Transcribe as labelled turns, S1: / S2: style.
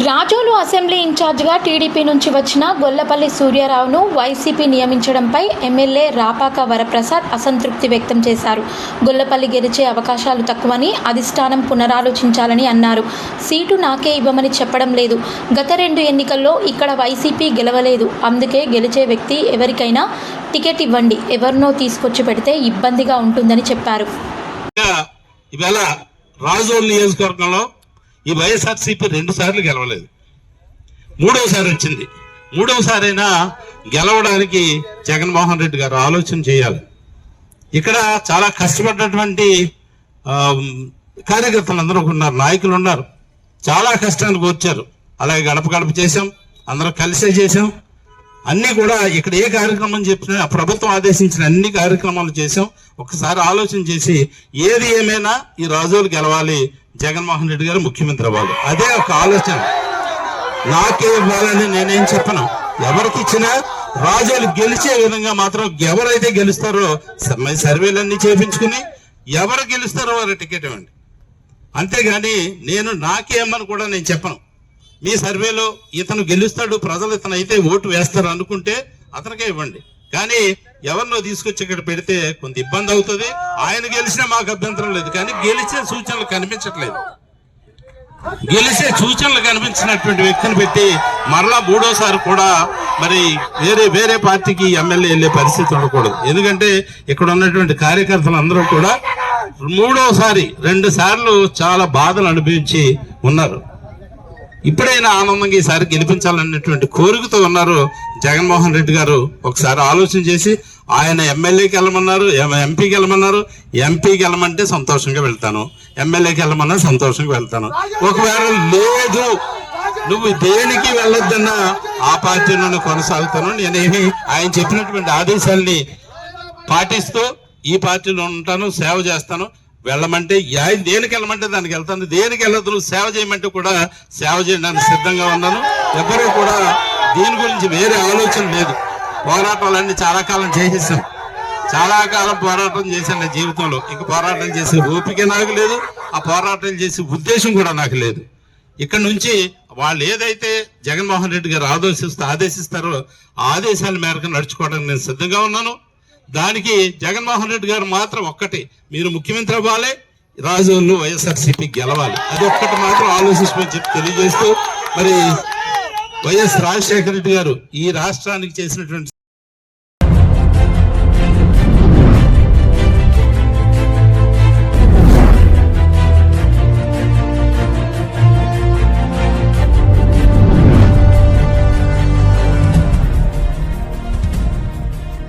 S1: Razole assembly ఇన్ఛార్జిగా TDP నుంచి వచ్చిన గొల్లపల్లి సూర్యారావును వైసీపీ నియమించడంపై ఎమ్మెల్యే రాపాక వరప్రసాద్ అసంతృప్తి వ్యక్తం చేశారు. గొల్లపల్లి గెలిచే అవకాశాలు తక్కువని అధిష్టానం పునరాలోచించాలని అన్నారు. సీటు నాకే ఇవ్వమని చెప్పడం లేదు. గత రెండు ఎన్నికల్లో ఇక్కడ వైసీపీ గెలవలేదు. అందుకే గెలిచే వ్యక్తి ఎవరికైనా టికెట్ ఇవ్వండి. ఎవరినో తీసుకొచ్చి పెడితే ఇబ్బందిగా ఉంటుందని చెప్పారు.
S2: రాజోల్ నియోజకవర్గంలో ఈ వైఎస్ఆర్సీపీ రెండు సార్లు గెలవలేదు. మూడవసారి వచ్చింది. మూడవసారైనా గెలవడానికి జగన్మోహన్ రెడ్డి గారు ఆలోచన చేయాలి. ఇక్కడ చాలా కష్టపడ్డటువంటి కార్యకర్తలు అందరూ ఉన్నారు నాయకులు ఉన్నారు. చాలా కష్టానికి వచ్చారు. అలాగే గడప గడప చేశాం అందరం కలిసే చేశాం. అన్నీ కూడా ఇక్కడ ఏ కార్యక్రమం చెప్పినా ప్రభుత్వం ఆదేశించిన అన్ని కార్యక్రమాలు చేశాం. ఒకసారి ఆలోచన చేసి ఏది ఏమైనా ఈ రాజులు గెలవాలి జగన్మోహన్ రెడ్డి గారు ముఖ్యమంత్రి అవ్వాలి. అదే ఒక ఆలోచన. నాకే ఇవ్వాలని నేనేం చెప్పను. ఎవరికి ఇచ్చినా రాజులు గెలిచే విధంగా మాత్రం ఎవరైతే గెలుస్తారో సర్వేలన్నీ చేపించుకుని ఎవరు గెలుస్తారో వారి టికెట్ ఇవ్వండి. అంతేగాని నేను నాకేమని కూడా నేను చెప్పను. మీ సర్వేలో ఇతను గెలుస్తాడు ప్రజలు ఇతను అయితే ఓటు వేస్తారు అనుకుంటే అతనికే ఇవ్వండి. కానీ ఎవరినో తీసుకొచ్చి ఇక్కడ పెడితే కొంత ఇబ్బంది అవుతుంది. ఆయన గెలిచినా మాకు అభ్యంతరం లేదు. కానీ గెలిచే సూచనలు కనిపించట్లేదు. గెలిచే సూచనలు కనిపించినటువంటి వ్యక్తిని పెట్టి మరలా మూడోసారి కూడా మరి వేరే వేరే పార్టీకి ఎమ్మెల్యే వెళ్ళే పరిస్థితి ఉండకూడదు. ఎందుకంటే ఇక్కడ ఉన్నటువంటి కార్యకర్తలు అందరూ కూడా మూడోసారి రెండు సార్లు చాలా బాధలు అనుభవించి ఉన్నారు. ఇప్పుడైనా ఆనందంగా ఈసారి గెలిపించాలన్నటువంటి కోరికతో ఉన్నారు జగన్మోహన్ రెడ్డి గారు. ఒకసారి ఆలోచన చేసి ఆయన ఎమ్మెల్యేకి వెళ్ళమన్నారు ఎంపీకి వెళ్ళమన్నారు. ఎంపీకి వెళ్ళమంటే సంతోషంగా వెళ్తాను. ఎమ్మెల్యేకి వెళ్ళమన్నా సంతోషంగా వెళ్తాను. ఒకవేళ లేదు నువ్వు దేనికి వెళ్ళొద్దన్నా ఆ పార్టీలోనే కొనసాగుతాను. నేనేమి ఆయన చెప్పినటువంటి ఆదేశాల్ని పాటిస్తూ ఈ పార్టీలో ఉంటాను సేవ చేస్తాను. వెళ్ళమంటే ఆయన దేనికి వెళ్ళమంటే దానికి వెళ్తాను. దేనికి వెళ్ళదు సేవ చేయమంటే కూడా సేవ చేయడానికి సిద్ధంగా ఉన్నాను. ఎవరూ కూడా దీని గురించి వేరే ఆలోచన లేదు. పోరాటాలన్నీ చాలా కాలం చేసేసాను చాలా కాలం పోరాటం చేశాను నా జీవితంలో. ఇంక పోరాటం చేసే ఓపిక నాకు లేదు. ఆ పోరాటం చేసే ఉద్దేశం కూడా నాకు లేదు. ఇక్కడ నుంచి వాళ్ళు ఏదైతే జగన్మోహన్ రెడ్డి గారు ఆదేశిస్తూ ఆదేశిస్తారో ఆదేశాల మేరకు నడుచుకోవడానికి నేను సిద్ధంగా ఉన్నాను. దానికి జగన్మోహన్ రెడ్డి గారు మాత్రం ఒక్కటి. మీరు ముఖ్యమంత్రి అవ్వాలి రాజులు వైఎస్ఆర్సీపీ గెలవాలి. అది ఒక్కటి మాత్రం ఆలోచించమని చెప్పి తెలియజేస్తూ మరి వైఎస్ రాజశేఖర రెడ్డి గారు ఈ రాష్ట్రానికి చేసినటువంటి